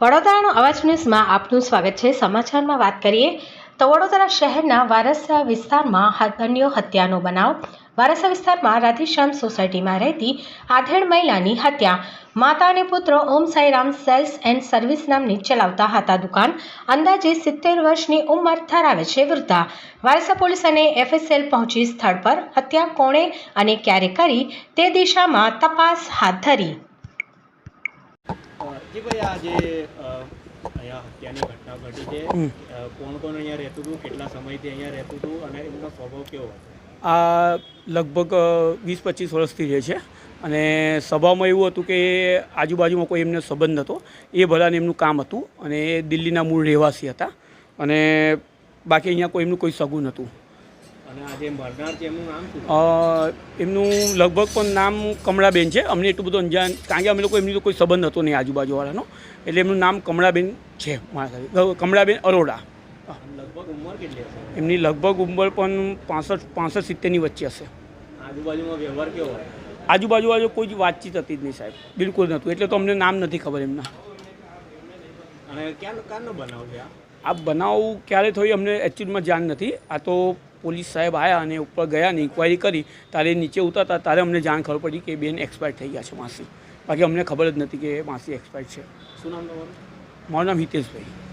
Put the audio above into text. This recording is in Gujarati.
વડોદરાનો અવાજ ન્યૂઝમાં આપનું સ્વાગત છે. સમાચારમાં વાત કરીએ તો વડોદરા શહેરના વારસા વિસ્તારમાં અન્ય હત્યાનો બનાવ. વારસા વિસ્તારમાં રાધેશ્યામ સોસાયટીમાં રહેતી આધેડ મહિલાની હત્યા. માતા અને પુત્ર Om Sairam sales and service નામની ચલાવતા હતા દુકાન. અંદાજે સિત્તેર વર્ષની ઉંમર ધરાવે છે વૃદ્ધા. વારસા પોલીસ અને એફએસએલ પહોંચી સ્થળ પર હત્યા કોણે અને ક્યારે કરી તે દિશામાં તપાસ હાથ ધરી. જી ભાઈ આ જે અહીંયા હત્યાની ઘટના ઘટી છે. કોણ કોણ અહીંયા રહેતું હતું કેટલા સમયથી અહીંયા રહેતું હતું અને એમનો સ્વભાવ કેવો આ લગભગ વીસ પચીસ વર્ષથી રહે છે. અને સભામાં એવું હતું કે આજુબાજુમાં કોઈ એમને સંબંધ નહોતો એ ભલાને એમનું કામ હતું અને એ દિલ્હીના મૂળ રહેવાસી હતા. અને બાકી અહીંયા કોઈ એમનું કોઈ સગું નહોતું એમનું લગભગ પણ નામ કમળાબેન છે. અમને એટલું બધું અંજાન કારણ કે અમે લોકો એમની તો કોઈ સંબંધ હતો નહીં આજુબાજુવાળાનો. એટલે એમનું નામ કમળાબેન છે મારા ખ્યાલથી. કમળાબેન અરોડા. લગભગ ઉંમર કેટલી એમની લગભગ ઉંમર પણ પાસઠ પાસઠ સિત્તેરની વચ્ચે હશે. આજુબાજુમાં વ્યવહાર કેવો આજુબાજુ બાજુ કોઈ જ વાતચીત હતી જ નહીં સાહેબ. બિલકુલ નહોતું. એટલે તો અમને નામ નથી ખબર એમના. અને ક્યાં બનાવ છે આ? બનાવ ક્યારે થયો અમને એકચ્યુઅલમાં જાણ નથી. આ તો પોલીસ સાહેબ આવ્યા અને ઉપર ગયા ને ઇન્ક્વાયરી કરી તારે નીચે ઉતરતા તારે અમને જાણ ખબર પડી કે બેન એક્સપાયર થઈ ગયા છે માસી. બાકી અમને ખબર જ નથી કે માસી એક્સપાયર છે. શું નામ તમારું? મારું નામ હિતેશભાઈ.